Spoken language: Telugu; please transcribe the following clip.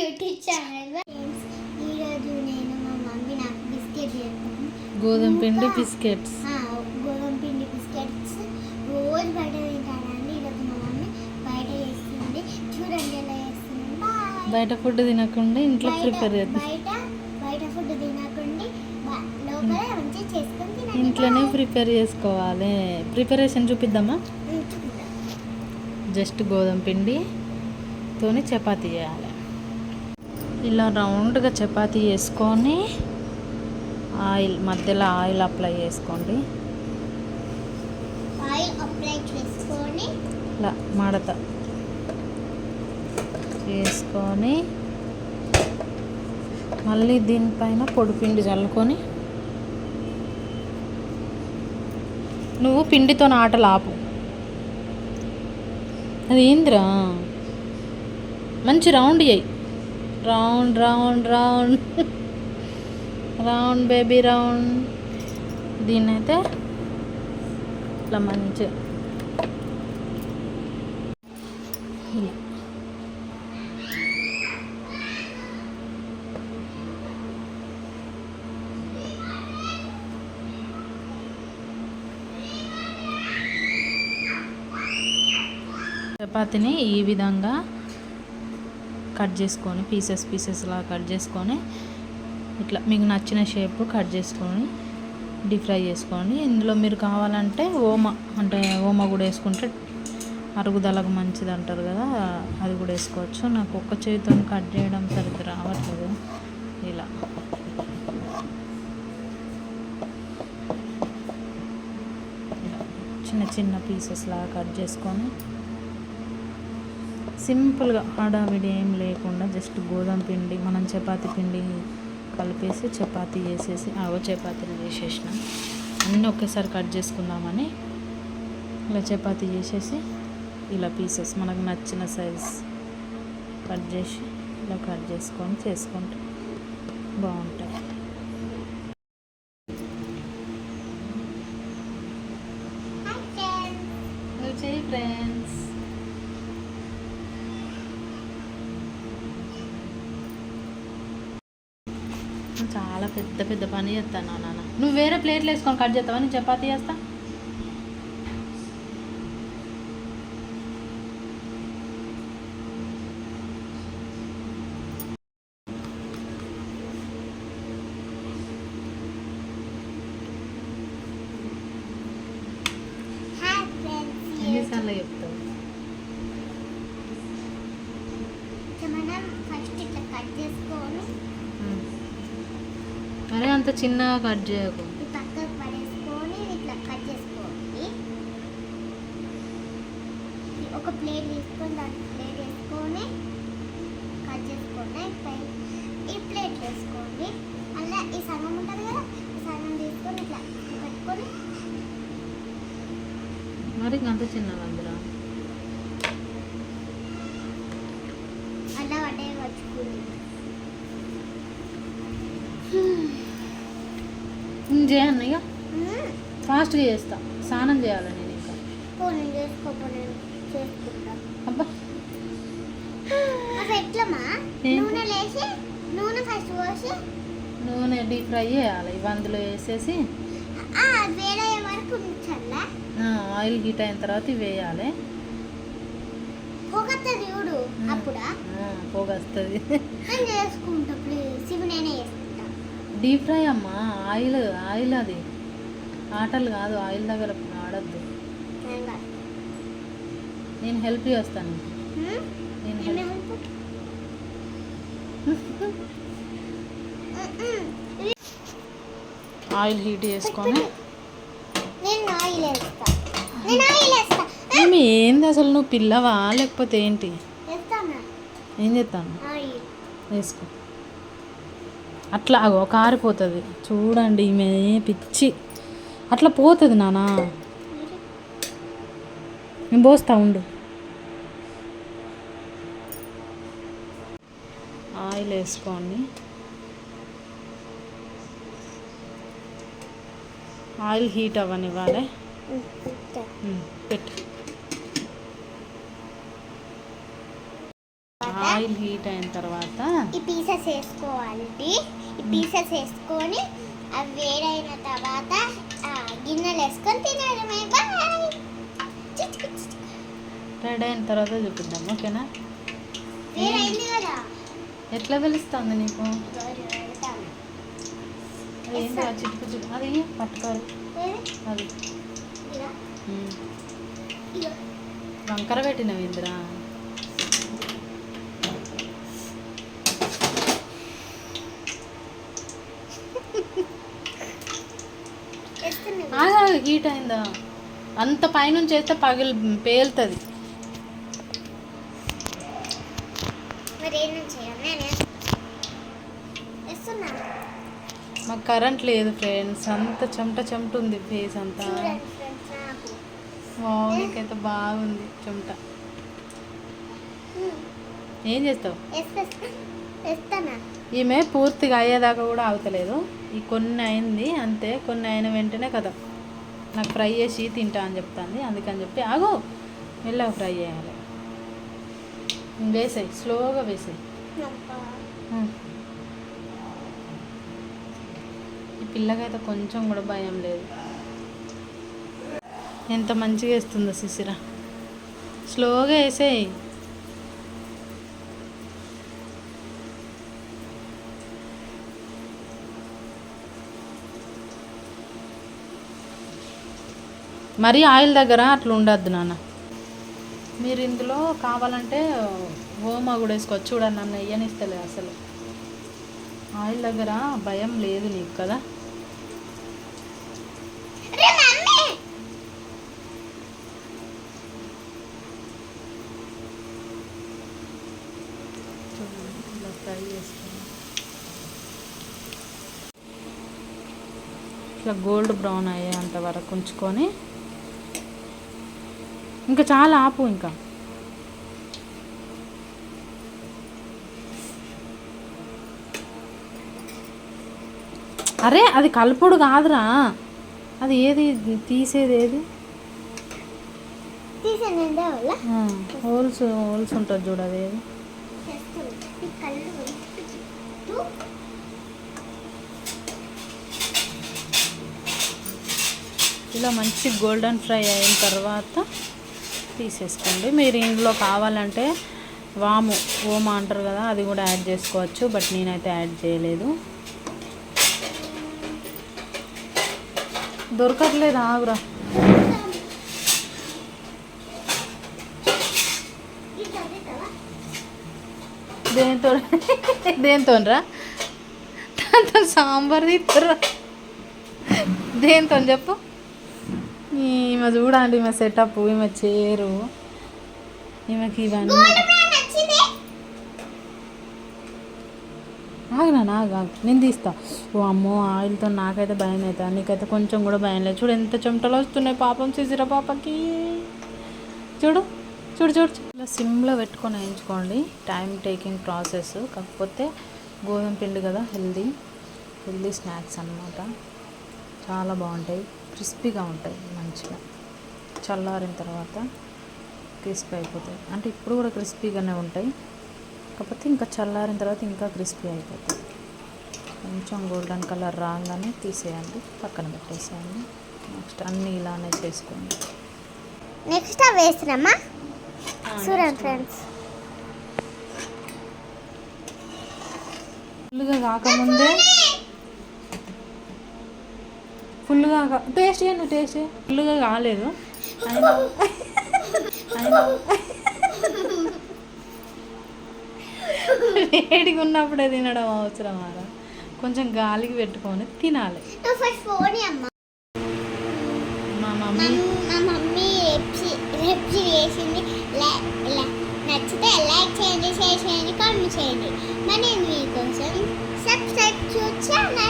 యూట్యూబ్ ఛానల్ ఈరోజు నేను మా మమ్మీ నాకు బిస్కెట్ చేస్తాను గోధుమ పిండి బిస్కెట్స్. గోధుమ పిండి బిస్కెట్స్. రోజు బయట తింటానండి. ఈరోజు మా మమ్మీ బయట చేస్తుంది. చూడండి ఎలా చేస్తుంది. బాయ్ బయట ఫుడ్ తినకుండా ఇంట్లో ప్రిపేర్ చేద్దాం. బయట బయట ఫుడ్ తినకండి లోపల మంచిగా చేసుకొని తినండి. ఇంట్లోనే. ప్రిపేర్ చేసుకోవాలి. ప్రిపరేషన్ చూపిద్దామా. జస్ట్ గోధుమ పిండితోని చపాతీ చేయాలి. ఇలా రౌండ్గా చపాతీ చేసుకొని ఆయిల్ మధ్యలో ఆయిల్ అప్లై చేసుకోండి. ఆయిల్ అప్లై చేసుకొని ఇలా మడత చేసుకొని మళ్ళీ దీనిపైన పొడిపిండి చల్లుకొని నువ్వు పిండితో ఆటలు ఆపు. అది ఏందిరా? మంచి రౌండ్ చేయి round round round round baby round దీన్నైతే ఇట్లా మంచి ఇలా చపాతీని ఈ విధంగా కట్ చేసుకొని పీసెస్ పీసెస్లా కట్ చేసుకొని ఇట్లా మీకు నచ్చిన షేప్ కట్ చేసుకొని డీప్ ఫ్రై చేసుకోండి ఇందులో మీరు కావాలంటే ఓమ అంటే ఓమ కూడా వేసుకుంటే అరుగుదలకు మంచిది అంటారు కదా అది కూడా వేసుకోవచ్చు. నాకు ఒక్క చేతితో కట్ చేయడం సరిగ్గా రావట్లేదు. ఇలా. ఇలా. చిన్న చిన్న పీసెస్ లాగా కట్ చేసుకొని సింపుల్గా హడావిడి ఏం లేకుండా జస్ట్ గోధుమ పిండి మనం చపాతి పిండి కలిపేసి చపాతీ చేసేసి ఆవో చపాతీలు చేసేసిన అన్నీ ఒకేసారి కట్ చేసుకుందామని ఇలా చపాతీ చేసేసి ఇలా పీసెస్ మనకు నచ్చిన సైజ్ కట్ చేసి ఇలా కట్ చేసుకొని చేసుకుంటే బాగుంటాయి. ఫ్రెండ్స్ నువ్వు చేయి ఫ్రెండ్స్ చాలా పెద్ద పెద్ద పని చేస్తాను నాన్న. నువ్వు వేరే ప్లేట్లు వేసుకొని కట్ చేస్తావా? నేను చపాతీ చేస్తా. ఎన్నిసార్లు చెప్తావు? మనం ఫస్ట్ ఇట్లా కట్ చేసుకొని మరీ అంత చిన్నగా కట్ చేయకు. ఒక ప్లేట్ తీసుకొని ప్లేట్ వేసుకొని కట్ చేసుకోండి. ఈ ప్లేట్ వేసుకోండి. అలా ఈ సగం ఉంటుంది కదా ఈ సగం తీసుకొని ఇట్లా పెట్టుకొని మరి అంత చిన్నగా అందులో చేయ అన్నయ్య ఫాస్ట్గా చేస్తా. స్నానం చేయాలి నేను ఇంకా. అబ్బా? నూనె డీప్ ఫ్రై చేయాలి. ఇవి అందులో వేసేసి. ఆయిల్ హీట్ అయిన తర్వాత ఇవి వేయాలి. పొగత్తది డీప్ ఫ్రై అమ్మా ఆయిల్ ఆయిల్ అది. ఆటలు కాదు ఆయిల్ దగ్గర ఆడద్దు. నేను హెల్ప్ చేస్తాను? నేను హెల్ప్. మ్మ్. ఆయిల్ హీట్ చేసుకొని. ఏమి ఏంది అసలు నువ్వు పిల్లవా? లేకపోతే ఏంటి? ఏం చేస్తాను? వేసుకో. అట్లా అగో కారిపోతుంది చూడండి ఈమె పిచ్చి. అట్లా పోతుంది నానా. నేను పోస్తా ఉండు. ఆయిల్ వేసుకోండి ఆయిల్ హీట్ అవ్వనివ్వాలి. పెట్టు. ఆయిల్ హీట్ అయిన తర్వాత ఈ పీసెస్ వేసుకోవాలి. ఈ పీసెస్ వేసుకొని అవి వేడైన తర్వాత గిన్నెలు వేసుకొని తినడమే బాయ్. రెడీ అయిన తర్వాత చూపిద్దాం ఓకేనా? వేడైంది కదా. ఎట్లా తెలుస్తుంది నీకు? ఏంటో చిటుకు చిటుకు? అది పట్టుకోరు? అది. వంకర పెట్టినవి ఇందిరా వేస్తున్నాను. ఆగా హీట్ అయిందా అంత పైనుంచి వేస్తే పగిలి పేలుతుంది. మాకు కరెంట్ లేదు ఫ్రెండ్స్ అంత చెమట చెమట ఉంది ఫేస్ అంతా నీకైతే బాగుంది చెమట. ఏం చేస్తావు? ఈమె పూర్తిగా అయ్యేదాకా కూడా ఆగుతలేదు. ఈ కొన్ని అయింది అంతే. కొన్ని అయిన వెంటనే కదా నాకు ఫ్రై చేసి తింటా అని చెప్తాంది. అందుకని చెప్పి ఆగు మెల్లగా ఫ్రై చేయాలి. వేసాయి స్లోగా వేసాయి. ఈ పిల్లకైతే కొంచెం కూడా భయం లేదు. ఎంత మంచిగా వేస్తుందో సిసిరా స్లోగా వేసేయి. మరీ ఆయిల్ దగ్గర అట్లా ఉండద్దు నాన్న. మీరు ఇందులో కావాలంటే ఓమా కూడా వేసుకోవచ్చు. చూడండి నన్ను వేయనిస్తలే అసలు. ఆయిల్ దగ్గర భయం లేదు నీకు కదా? ఇలా ఫ్రై ఇట్లా గోల్డ్ బ్రౌన్ అయ్యేంత వరకు ఉంచుకొని ఇంకా చాలా ఆపు ఇంకా. అరే అది కలుపుడు కాదురా. అది ఏది? తీసేది ఏది? హోల్స్ హోల్స్ ఉంటుంది చూడు అది ఏది? ఇలా మంచి గోల్డెన్ ఫ్రై అయిన తర్వాత తీసేసుకోండి. మీరు ఇందులో కావాలంటే వాము ఓమ అంటారు కదా అది కూడా యాడ్ చేసుకోవచ్చు బట్ నేనైతే యాడ్ చేయలేదు. దొరకట్లేదు ఆగురా. దేంతో దేంతో రా దాంతో సాంబార్ తీస్తారా దేంతో చెప్పు. ఈమె చూడండి ఈమె సెటప్ ఈమె చేరు ఈమెకి ఇవన్నీ ఆగనా ఆగినా ఆగా నేను తీస్తా. ఓ అమ్మో ఆయిల్తో నాకైతే భయం అవుతుంది. నీకైతే కొంచెం కూడా భయం లేదు. చూడు ఎంత చెమటలు వస్తున్నాయి పాపం చేసిరా పాపకి. చూడు చూడు చూడు. ఇలా సిమ్లో పెట్టుకొని వేయించుకోండి. టైం టేకింగ్ ప్రాసెస్ కాకపోతే గోధుమ పిండి కదా హెల్దీ హెల్దీ స్నాక్స్ అన్నమాట. చాలా బాగుంటాయి. క్రిస్పీగా ఉంటాయి మంచిగా. చల్లారిన తర్వాత క్రిస్పీ అయిపోతాయి. అంటే ఇప్పుడు కూడా క్రిస్పీగానే ఉంటాయి. కాకపోతే ఇంకా చల్లారిన తర్వాత ఇంకా క్రిస్పీ అయిపోతాయి. కొంచెం గోల్డెన్ కలర్ రాగానే తీసేయండి. పక్కన పెట్టేసేయండి. నెక్స్ట్ అన్నీ ఇలానే చేసుకోండి. నెక్స్ట్ అవి చూడండి ఫ్రెండ్స్. ఫుల్గా కాకముందే ఫుల్గా టేస్ట్ చేయండి టేస్ట్ చేయి ఫుల్గా కాలేదు. వేడిగా ఉన్నప్పుడే తినడం అవసరం అలా కొంచెం గాలికి పెట్టుకొని తినాలి. మా మమ్మీ మా మమ్మీ రెప్సి లై- నచ్చితే లైక్ చేయండి షేర్ చేయండి కామెంట్ చేయండి. మరి నేను మీకోసం సబ్స్క్రైబ్ గైస్